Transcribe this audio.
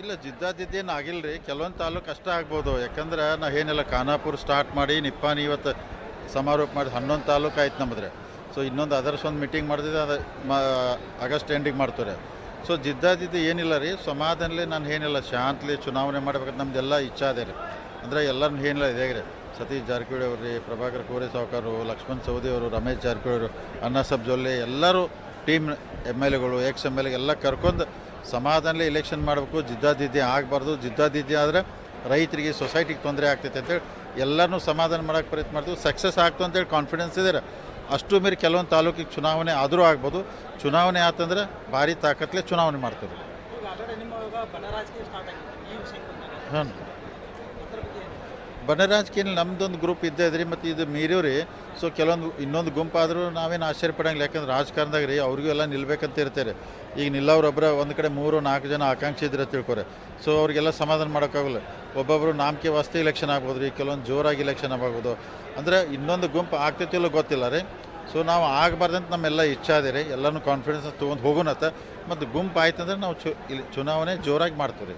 ಇಲ್ಲ ಜಿದ್ದಾದಿದ್ದೇನು ಆಗಿಲ್ಲ ರೀ ಕೆಲವೊಂದು ತಾಲೂಕು ಕಷ್ಟ ಆಗ್ಬೋದು. ಯಾಕಂದ್ರೆ ನಾವು ಏನಿಲ್ಲ, ಖಾನಾಪುರ ಸ್ಟಾರ್ಟ್ ಮಾಡಿ ನಿಪ್ಪಾನಿ ಇವತ್ತು ಸಮಾರೋಪ ಮಾಡಿ ಹನ್ನೊಂದು ತಾಲೂಕು ಆಯ್ತು ನಮ್ಮದ್ರೆ ಸೊ ಇನ್ನೊಂದು ಅದರ್ಸ್ ಒಂದು ಮೀಟಿಂಗ್ ಮಾಡಿದ್ರೆ ಅದು ಆಗಸ್ಟ್ ಎಂಡಿಗೆ ಮಾಡ್ತಾರೆ ಸೊ ಜಿದ್ದಾದಿದ್ದು ಏನಿಲ್ಲ ರೀ. ಸಮಾಧಾನಲಿ ನಾನು ಏನಿಲ್ಲ, ಶಾಂತಲಿ ಚುನಾವಣೆ ಮಾಡ್ಬೇಕಂತ ನಮ್ದೆಲ್ಲ ಇಚ್ಛಾ ಅದೇ ರೀ. ಅಂದರೆ ಎಲ್ಲರೂ ಏನಿಲ್ಲ, ಇದೆ ರೀ. ಸತೀಶ್ ಜಾರಕಿಹೊಳಿ ಅವರು ರೀ ಪ್ರಭಾಕರ್ ಕೋರೆ ಸಾವ್ಕಾರು, ಲಕ್ಷ್ಮಣ್ ಸೌದಿ ಅವರು, ರಮೇಶ್ ಜಾರಕಿಹೊಳಿ ಅವರು ಅಣ್ಣಾಸಬ್ ಜೊಲ್ಲೆ ಎಲ್ಲರೂ ಟೀಮ್ ಎಂ ಎಲ್ ಎಗಳು ಎಕ್ಸ್ ಎಂ ಎಲ್ ಎಲ್ಲ ಕರ್ಕೊಂಡು ಸಮಾಧಾನಲಿ ಎಲೆಕ್ಷನ್ ಮಾಡಬೇಕು ಜಿದ್ದಾದಿದ್ದೆ ಆಗಬಾರ್ದು ಜಿದ್ದಾದಿದ್ದೆ ಆದರೆ ರೈತರಿಗೆ ಸೊಸೈಟಿಗೆ ತೊಂದರೆ ಆಗ್ತೈತೆ ಅಂತೇಳಿ ಎಲ್ಲರನ್ನೂ ಸಮಾಧಾನ ಮಾಡೋಕ್ಕೆ ಪ್ರಯತ್ನ ಮಾಡ್ತೀವಿ. ಸಕ್ಸಸ್ ಆಗ್ತು ಅಂತೇಳಿ ಕಾನ್ಫಿಡೆನ್ಸ್ ಇದ್ದಾರೆ ಅಷ್ಟು ಮೇರೆ ಕೆಲವೊಂದು ತಾಲೂಕಿಗೆ ಚುನಾವಣೆ ಆದರೂ ಆಗ್ಬೋದು. ಚುನಾವಣೆ ಆತಂದ್ರೆ ಭಾರಿ ತಾಕತ್ಲೆ ಚುನಾವಣೆ ಮಾಡ್ತೀವಿ ಈಗ ಏನು? ಬನರಾಜಕೀಯ ನಮ್ದೊಂದು ಗ್ರೂಪ್ ಇದ್ದೇ ಇದ್ರಿ, ಮತ್ತು ಇದು ಮೀರಿವ್ರಿ. ಸೊ ಕೆಲವೊಂದು, ಇನ್ನೊಂದು ಗುಂಪಾದರೂ ನಾವೇನು ಆಶ್ಚರ್ಯ ಪಡಂಗಿಲ್ಲ ಯಾಕಂದ್ರೆ ರಾಜಕಾರಣದಾಗ ರೀ, ಅವ್ರಿಗೂ ಎಲ್ಲ ನಿಲ್ಬೇಕಂತ ಇರ್ತಾರೆ. ಈಗ ನಿಲ್ಲವ್ರೊಬ್ಬರ ಒಂದು ಕಡೆ ಮೂರು, ನಾಲ್ಕು ಜನ ಆಕಾಂಕ್ಷಿ ಇದ್ರೆ ತಿಳ್ಕೊರೆ. ಸೊ ಅವ್ರಿಗೆಲ್ಲ ಸಮಾಧಾನ ಮಾಡೋಕ್ಕಾಗಲ್ಲ. ಒಬ್ಬೊಬ್ಬರು ನಾಮಕೆ ವಸ್ತು ಇಲೆಕ್ಷನ್ ಆಗ್ಬೋದು ರೀ, ಕೆಲವೊಂದು ಜೋರಾಗಿ ಇಲೆಕ್ಷನ್ ಆಗ್ಬೋದು. ಅಂದರೆ ಇನ್ನೊಂದು ಗುಂಪು ಆಗ್ತೈತಿಲ್ಲೋ ಗೊತ್ತಿಲ್ಲ ರೀ. ಸೊ ನಾವು ಆಗಬಾರ್ದಂತ ನಮ್ಮೆಲ್ಲ ಇಚ್ಛೆ ಅದೇ ರೀ. ಎಲ್ಲನೂ ಕಾನ್ಫಿಡೆನ್ಸ್ ತೊಗೊಂಡು ಹೋಗೋಣತ್ತ ಮತ್ತು ಗುಂಪು ಆಯ್ತಂದ್ರೆ ನಾವು ಚು, ಇಲ್ಲಿ ಚುನಾವಣೆ ಜೋರಾಗಿ ಮಾಡ್ತೀವಿ ರೀ.